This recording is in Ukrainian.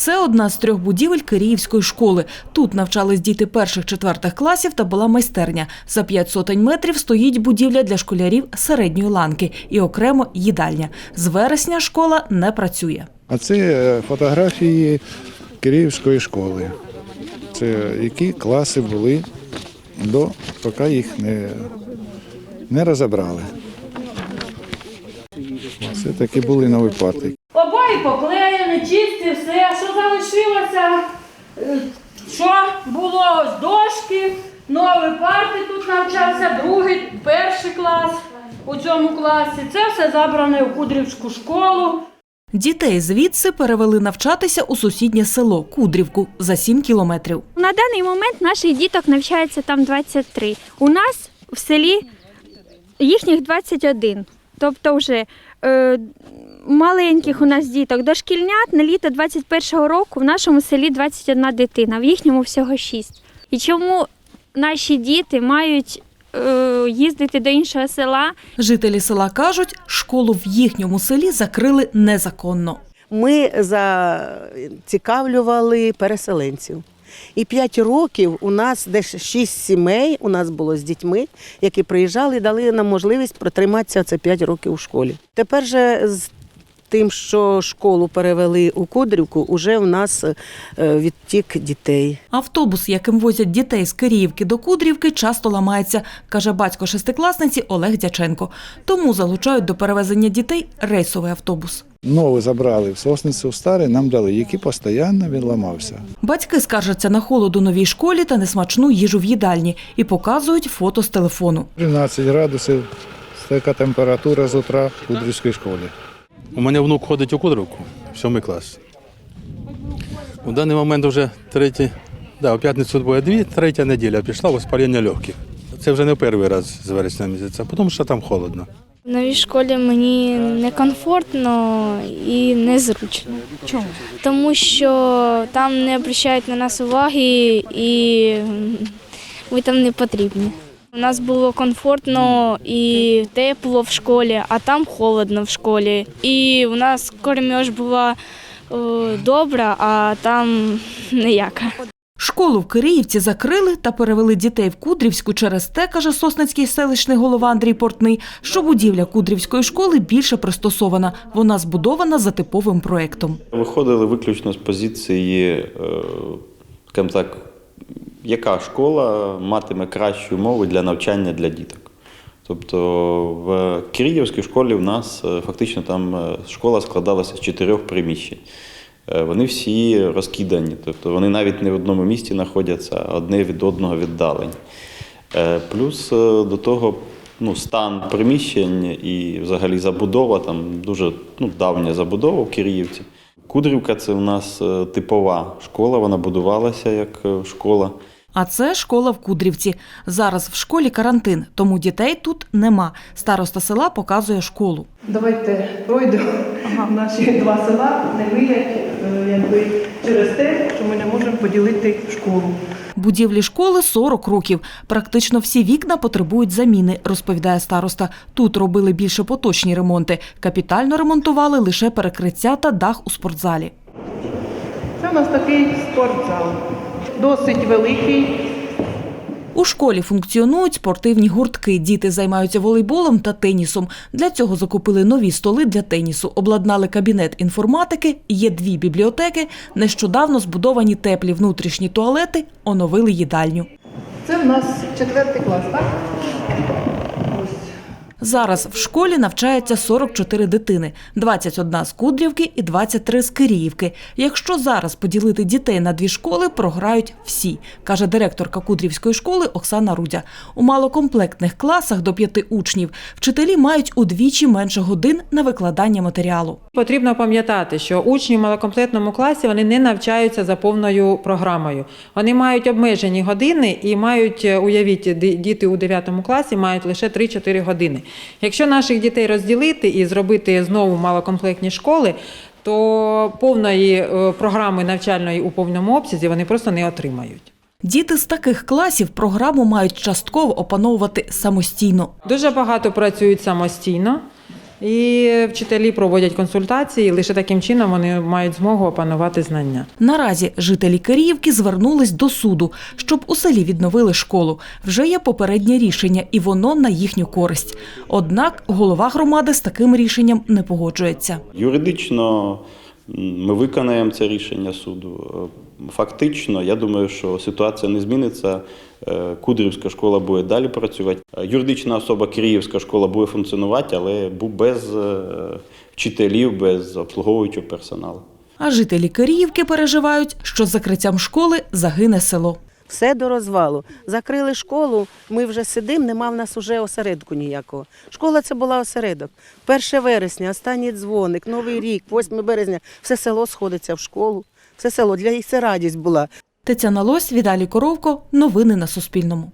Це одна з трьох будівель Київської школи. Тут навчались діти перших-четвертих класів та була майстерня. За п'ять сотень метрів стоїть будівля для школярів середньої ланки і окремо їдальня. З вересня школа не працює. А це е, фотографії Київської школи. Це які класи були до, поки їх не, не розібрали. Це такі були нові парти. Обої поклеєні, все, що залишилося, е, що було з дошки, нові парти тут навчався, другий, перший клас у цьому класі. Це все забране у Кудрівську школу. Дітей звідси перевели навчатися у сусіднє село Кудрівку за 7 кілометрів. На даний момент наших діток навчається там 23. У нас в селі їхніх 21. Тобто вже е, маленьких у нас діток дошкільнят на літо 21-го року в нашому селі 21 дитина, в їхньому всього 6. І чому наші діти мають е, їздити до іншого села? Жителі села кажуть, школу в їхньому селі закрили незаконно. Ми зацікавлювали переселенців. І п'ять років у нас десь шість сімей у нас було з дітьми, які приїжджали і дали нам можливість протриматися це п'ять років у школі. Тепер же з тим, що школу перевели у Кудрівку, уже в нас е, відтік дітей. Автобус, яким возять дітей з Київки до Кудрівки, часто ламається, каже батько шестикласниці Олег Дяченко. Тому залучають до перевезення дітей рейсовий автобус. Новий забрали в сосницю, старий нам дали, який постійно він ламався. Батьки скаржаться на холод у новій школі та несмачну їжу в їдальні і показують фото з телефону. 13 градусів, така температура з утра в Кудрівській школі. У мене внук ходить у Кудровку, сьомий клас. У даний момент вже третій, да, у п'ятницю буде дві, третя неділя пішла воспалення легких. Це вже не перший раз з вересня місяця, тому що там холодно. В новій школі мені некомфортно і незручно. Чому? Тому що там не обращають на нас уваги і ми там не потрібні. У нас було комфортно і тепло в школі, а там холодно в школі. І у нас кормеж була е, добра, а там ніяка. Школу в Київці закрили та перевели дітей в Кудрівську через те, каже сосницький селищний голова Андрій Портний, що будівля Кудрівської школи більше пристосована. Вона збудована за типовим проектом. Виходили виключно з позиції, е, скажімо так, яка школа матиме кращі умови для навчання для діток. Тобто в Київській школі в нас е, фактично там е, школа складалася з чотирьох приміщень. Е, Вони всі розкидані, тобто вони навіть не в одному місці знаходяться, а одне від одного віддалені. Плюс до того ну, стан приміщень і взагалі забудова, там дуже ну, давня забудова в Київці. Кудрівка це у нас е, типова школа, вона будувалася як е, школа. А це школа в Кудрівці. Зараз в школі карантин, тому дітей тут нема. Староста села показує школу. Давайте пройдемо. Наші два села не виять е, якби через те, що ми не можемо поділити школу. Будівлі школи 40 років. Практично всі вікна потребують заміни, розповідає староста. Тут робили більше поточні ремонти. Капітально ремонтували лише перекриття та дах у спортзалі. Це у нас такий спортзал. Досить великий. У школі функціонують спортивні гуртки. Діти займаються волейболом та тенісом. Для цього закупили нові столи для тенісу, обладнали кабінет інформатики, є дві бібліотеки. Нещодавно збудовані теплі внутрішні туалети, оновили їдальню. Це в нас четвертий клас, так? Зараз в школі навчається 44 дитини, 21 з Кудрівки і 23 з Киріївки. Якщо зараз поділити дітей на дві школи, програють всі, каже директорка Кудрівської школи Оксана Рудя. У малокомплектних класах до п'яти учнів вчителі мають удвічі менше годин на викладання матеріалу. Потрібно пам'ятати, що учні в малокомплектному класі вони не навчаються за повною програмою. Вони мають обмежені години і мають, е, уявіть, діти у 9 класі мають лише 3-4 години. Якщо наших дітей розділити і зробити знову малокомплектні школи, то повної е, програми навчальної у повному обсязі вони просто не отримають. Діти з таких класів програму мають частково опановувати самостійно. Дуже багато працюють самостійно. І вчителі проводять консультації, і лише таким чином вони мають змогу опанувати знання. Наразі жителі Киріївки звернулись до суду, щоб у селі відновили школу. Вже є попереднє рішення, і воно на їхню користь. Однак голова громади з таким рішенням не погоджується. Юридично ми виконаємо це рішення суду. Фактично, я думаю, що ситуація не зміниться. Е, Кудрівська школа буде далі працювати. Юридична особа Київська школа буде функціонувати, але без е, вчителів, без обслуговуючого персоналу. А жителі Киріївки переживають, що з закриттям школи загине село. Все до розвалу. Закрили школу, ми вже сидимо, нема в нас уже осередку ніякого. Школа це була осередок. 1 вересня, останній дзвоник, Новий рік, 8 березня, все село сходиться в школу. Все село для їх це радість була. Тетяна Лось, Віталій Коровко. Новини на Суспільному.